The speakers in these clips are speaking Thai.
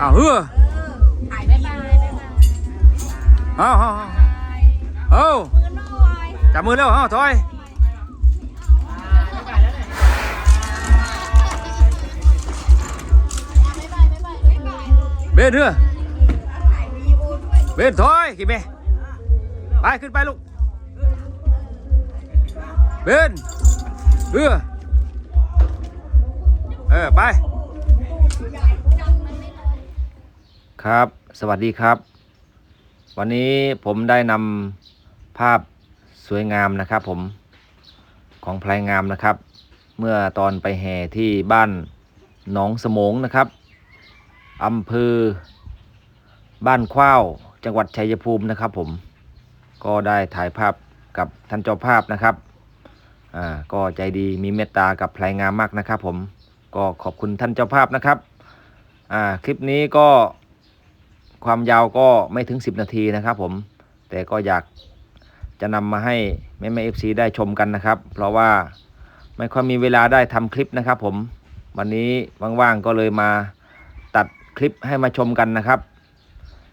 อ้าวเฮ้อถ่ายบ๊ายบายบ๊ายบายเอาเอาเอาเอามือหน่อยจับมือแล้วเอาถอยเบนเถอะเบนถอยกี่เมไปขึ้นไปลูกเบนเออเออไป ครับ สวัสดีครับ วันนี้ผมได้นำภาพสวยงามนะครับผมของพลายงามนะครับ เมื่อตอนไปแห่ที่บ้านหนองสมงนะครับอำเภอ บ้านข้าวจังหวัดชัยภูมินะครับ ผมก็ได้ถ่ายภาพกับท่านเจ้าภาพนะครับอ่าก็ใจดีมีเมตตากับพลายงามมากนะครับ ผมก็ขอบคุณท่านเจ้าภาพนะครับอ่าคลิปนี้ก็ ความยาวก็ไม่ถึง 10 นาทีนะครับผม แต่ก็อยากจะนำมาให้แม่แม่เอฟซีได้ชมกันนะครับ เพราะว่าไม่ค่อยมีเวลาได้ทำคลิปนะครับผม วันนี้ว่างๆก็เลยมาตัดคลิปให้มาชมกันนะครับ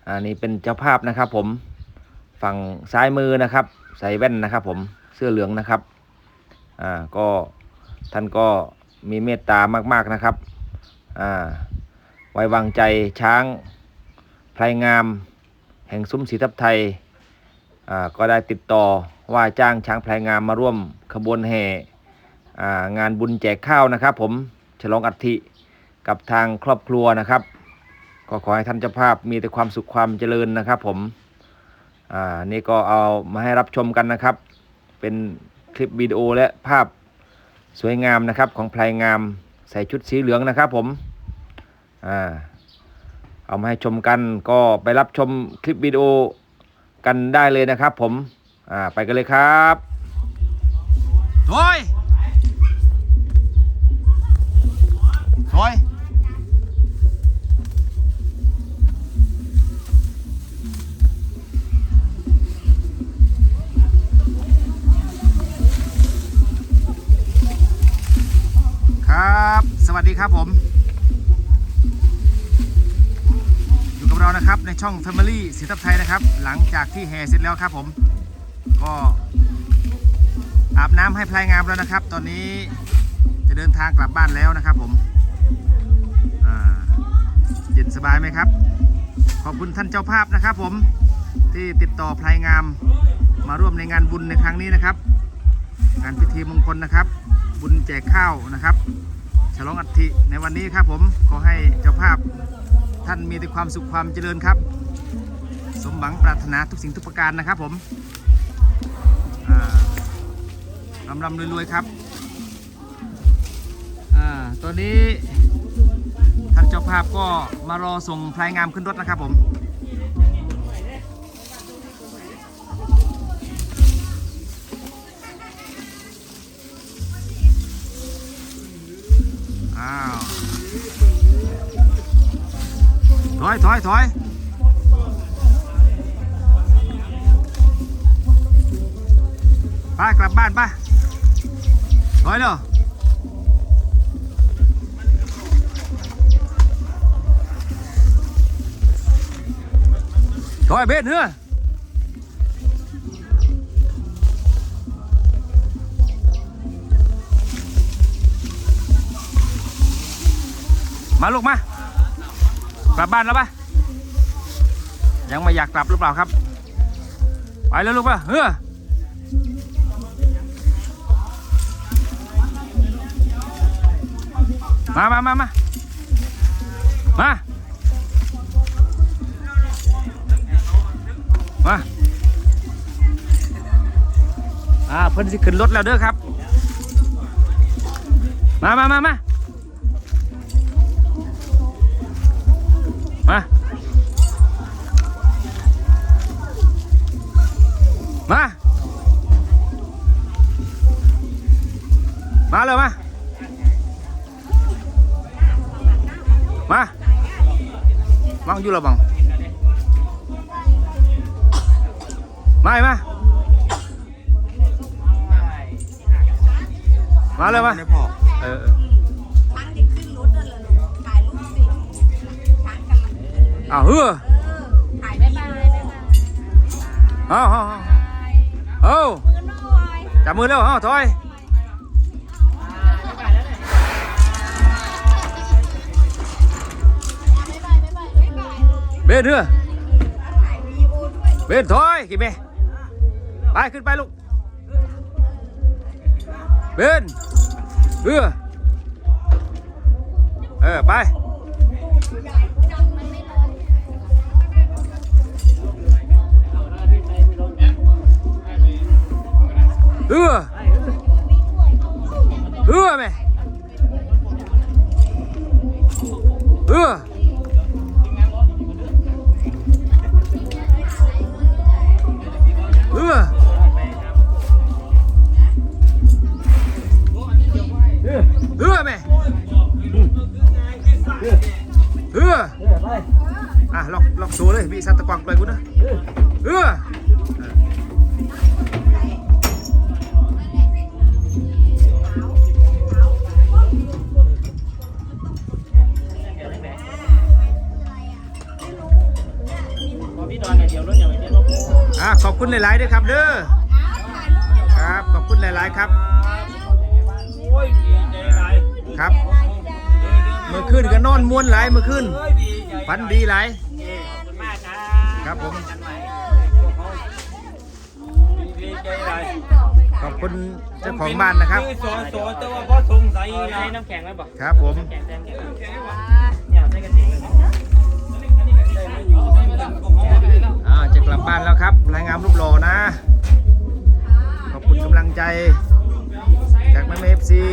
อันนี้เป็นเจ้าภาพนะครับผม ฝั่งซ้ายมือนะครับ ใส่แว่นนะครับผม เสื้อเหลืองนะครับ อ่า ก็ท่านก็มีเมตตามากๆนะครับ อ่า ไว้วางใจช้าง พลายงาม แห่งซุ้มศรีทับไทยก็ได้ติดต่อว่าจ้างช้างพลายงามมาร่วมขบวนแห่งานบุญแจกข้าวนะครับ ผมฉลองอัฐิกับทางครอบครัวนะครับก็ขอให้ท่านเจ้าภาพมีแต่ความสุขความเจริญนะครับ ผมอ่านี่ก็เอามาให้รับชมกันนะครับ เป็นคลิปวิดีโอและภาพสวยงามนะครับของพลายงามใส่ชุดสีเหลืองนะครับ ผมอ่า เอามาให้ชมกันก็ไปรับชมคลิปวิดีโอกันได้เลยนะครับผมอ่าไปกันเลยครับถอยถอยครับ สวัสดีครับผม ช่อง Family สีทับไทยนะครับ หลังจากที่แห่เสร็จแล้วครับผม ก็อาบน้ำให้พลายงามแล้วนะครับ ตอนนี้จะเดินทางกลับบ้านแล้วนะครับผมเย็นสบายไหมครับ ขอบคุณท่านเจ้าภาพนะครับผมที่ติดต่อพลายงามมาร่วมในงานบุญในครั้งนี้นะครับ งานพิธีมงคลนะครับ บุญแจกข้าวนะครับ ฉลองอัฐิในวันนี้ครับผมขอให้เจ้าภาพ ท่านมีแต่ความสุขความเจริญครับ สมหวังปรารถนาทุกสิ่งทุกประการนะครับผมอ่ารำรำรวยๆครับอ่าตอนนี้ท่านเจ้าภาพก็มารอส่งพลายงามขึ้นรถนะครับผม อยถอยถอยไปกลับบ้านไปถอยเร็วถอยเบ็ดเนื้อมาลูกมา ลับบ้านแล้วปะยังไม่อยากกลับหรือเปล่าครับ ไปแล้วลูกปะเออมามามามามา มาอ่าเพิ่นสิขึ้นรถแล้วเด้อครับ มามามามา มา มา มาเลยมา มาบังอยู่แล้วบังมาอีกมา มาเลยมาไม่พอเออ อ้าวเฮ้อถ่ายบ๊ายบายบ๊ายบายเอาเอาเอาเอามือหน่อยจับมือเร็วเอาถอยเบนเรือเบนถอยกี่เมไปขึ้นไปลูกเบนเรือเออไป เรือเรือแม่เรือเรือเรือแม่เรืออะล็อกล็อกตัวเลยพี่สัตว์ตะกวางปล่อยกูนะ คุณหลายๆด้วยครับเด้อครับ ขอบคุณหลายๆครับ โอ้ยดีใจหลายครับ เมื่อคืนก็นอนม้วนหลายเมื่อคืนเฮ้ยดีใจฝันดีหลาย ขอบคุณมากครับครับผม กันใหม่ดีใจหลายขอบคุณเจ้าของบ้านนะครับสอนสอนแต่ว่าพ่อสงสัยใช้น้ำแข็งไหมบอกครับผม แข็งแข็งแข็งเนี่ยใส่กระติก อ่าจะกลับบ้านแล้วครับรายงานรูปหล่อนะ ขอบคุณกำลังใจ จากแม่เอฟซี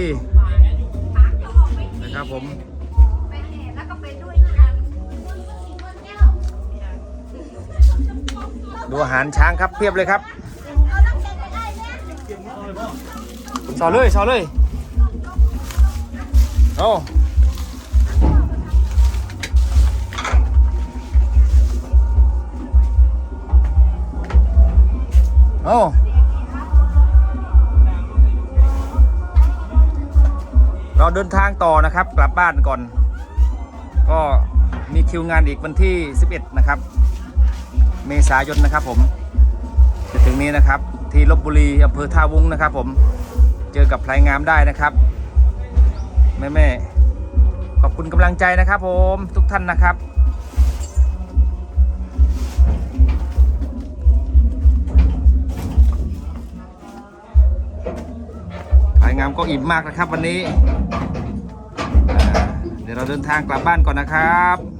นะครับผมดูอาหารช้างครับเพียบเลยครับสอเลยสอเลยโอ้ โอ้เราเดินทางต่อนะครับ กลับบ้านก่อน ก็มีคิวงานอีกวันที่ 11 นะครับ เมษายนนะครับผมจะถึงนี้นะครับ ที่ลบบุรีอำเภอท่าวุ้งนะครับ ผมเจอกับพลายงามได้นะครับแม่แม่ขอบคุณกำลังใจนะครับผมทุกท่านนะครับ งามก็อิ่มมากนะครับวันนี้ เดี๋ยวเราเดินทางกลับบ้านก่อนนะครับ